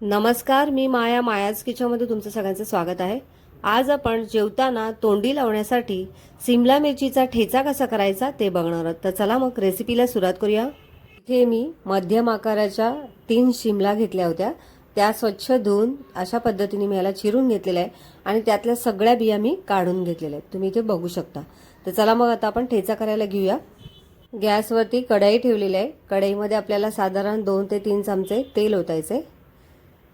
नमस्कार मी माया मायाज किचनमध्ये तुमचं सगळ्यांचं स्वागत आहे. आज आपण जेवताना तोंडी लावण्यासाठी सिमला मिरचीचा ठेचा कसा करायचा ते बघणार आहोत. तर चला मग रेसिपीला सुरुवात करूया. इथे मी मध्यम आकाराच्या तीन शिमला घेतल्या होत्या. त्या स्वच्छ धुवून अशा पद्धतीने मी ह्याला चिरून घेतलेल्या आहे आणि त्यातल्या सगळ्या बिया मी काढून घेतलेल्या आहेत. तुम्ही इथे बघू शकता. तर चला मग आता आपण ठेचा करायला घेऊया. गॅसवरती कढई ठेवलेली आहे. कढईमध्ये आपल्याला साधारण दोन ते तीन चमचे तेल ओतायचे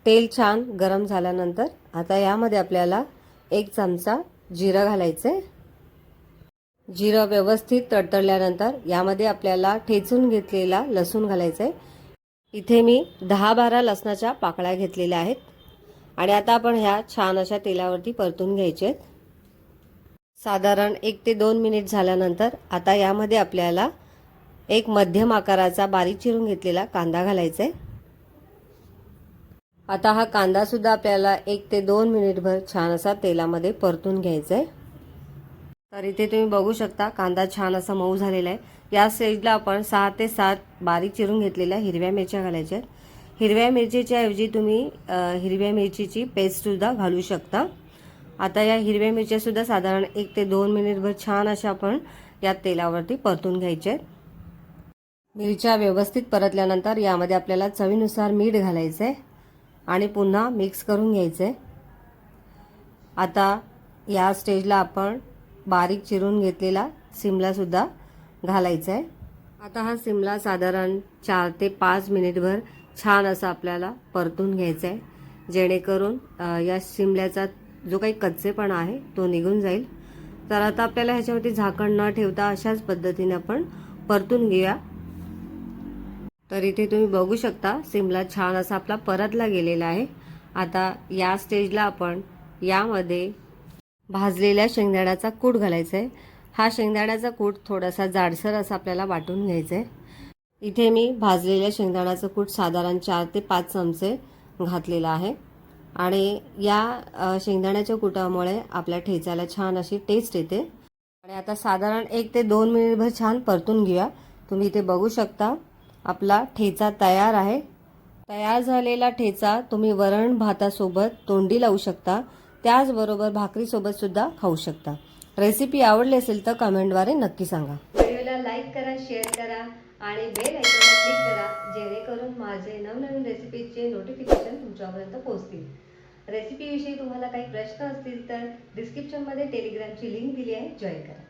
तेल छान गरम झाल्यानंतर आता यामध्ये आपल्याला एक चमचा जिरं घालायचं. आहे जिरं व्यवस्थित तडतडल्यानंतर यामध्ये आपल्याला ठेचून घेतलेला लसूण घालायचा. आहे इथे मी दहा बारा लसणाच्या पाकळ्या घेतलेल्या आहेत. आणि आता आपण ह्या छान अशा तेलावरती परतून घ्यायचे. आहेत साधारण एक ते दोन मिनिट झाल्यानंतर आता यामध्ये आपल्याला एक मध्यम आकाराचा बारीक चिरून घेतलेला कांदा घालायचा. आहे आता हा कांदासुद्धा आपल्याला एक ते दोन मिनिटभर छान असा तेलामध्ये परतून घ्यायचा आहे तर इथे तुम्ही बघू शकता कांदा छान असा मऊ झालेला आहे. या स्टेजला आपण सहा ते सात बारीक चिरून घेतलेल्या हिरव्या मिरच्या घालायच्या आहेत. हिरव्या मिरचीच्या ऐवजी तुम्ही हिरव्या मिरचीची पेस्टसुद्धा घालू शकता. आता या हिरव्या मिरच्यासुद्धा साधारण एक ते दोन मिनिटभर छान अशा आपण या तेलावरती परतून घ्यायच्या आहेत. मिरच्या व्यवस्थित परतल्यानंतर यामध्ये आपल्याला चवीनुसार मीठ घालायचं आहे आणि पुन्हा मिक्स करून घ्यायचं. आहे आता या स्टेजला आपण बारीक चिरून घेतलेला सिमलासुद्धा घालायचा आहे आता हा सिमला साधारण चार ते पाच मिनिटभर छान असा आपल्याला परतून घ्यायचा आहे जेणेकरून या शिमल्याचा जो काही कच्चेपणा आहे तो निघून जाईल. तर आता आपल्याला ह्याच्यावरती झाकण न ठेवता अशाच पद्धतीने आपण परतून घेऊया. तर इथे तुम्ही बघू शकता सिमला छान असा आपला परतला गेलेला आहे. आता या स्टेजला आपण यामध्ये भाजलेल्या शेंगदाण्याचा कूट घालायचा आहे. हा शेंगदाण्याचा कूट थोडासा जाडसर असा आपल्याला वाटून घ्यायचा आहे. इथे मी भाजलेल्या शेंगदाण्याचं कूट साधारण चार ते पाच चमचे घातलेला आहे. आणि या शेंगदाण्याच्या कुटामुळे आपल्या ठेच्याला छान अशी टेस्ट येते. आणि आता साधारण एक ते दोन मिनिटभर छान परतून घेऊया. तुम्ही इथे बघू शकता. आपला ठेचा तयार आहे. तयार झालेला ठेचा तुम्ही वरण भातासोबत तोंडी लावू शकता. त्याचबरोबर भाकरीसोबत सुद्धा खाऊ शकता. रेसिपी आवडली असेल तर कमेंटद्वारे नक्की सांगा. व्हिडिओला लाईक करा शेअर करा आणि बेल आयकॉनला क्लिक करा जेणेकरून माझे नवनवीन रेसिपीचे नोटिफिकेशन तुमच्यापर्यंत पोहोचतील. रेसिपीविषयी तुम्हाला काही प्रश्न असतील तर डिस्क्रिप्शनमध्ये टेलिग्रामची लिंक दिली आहे. जॉईन करा.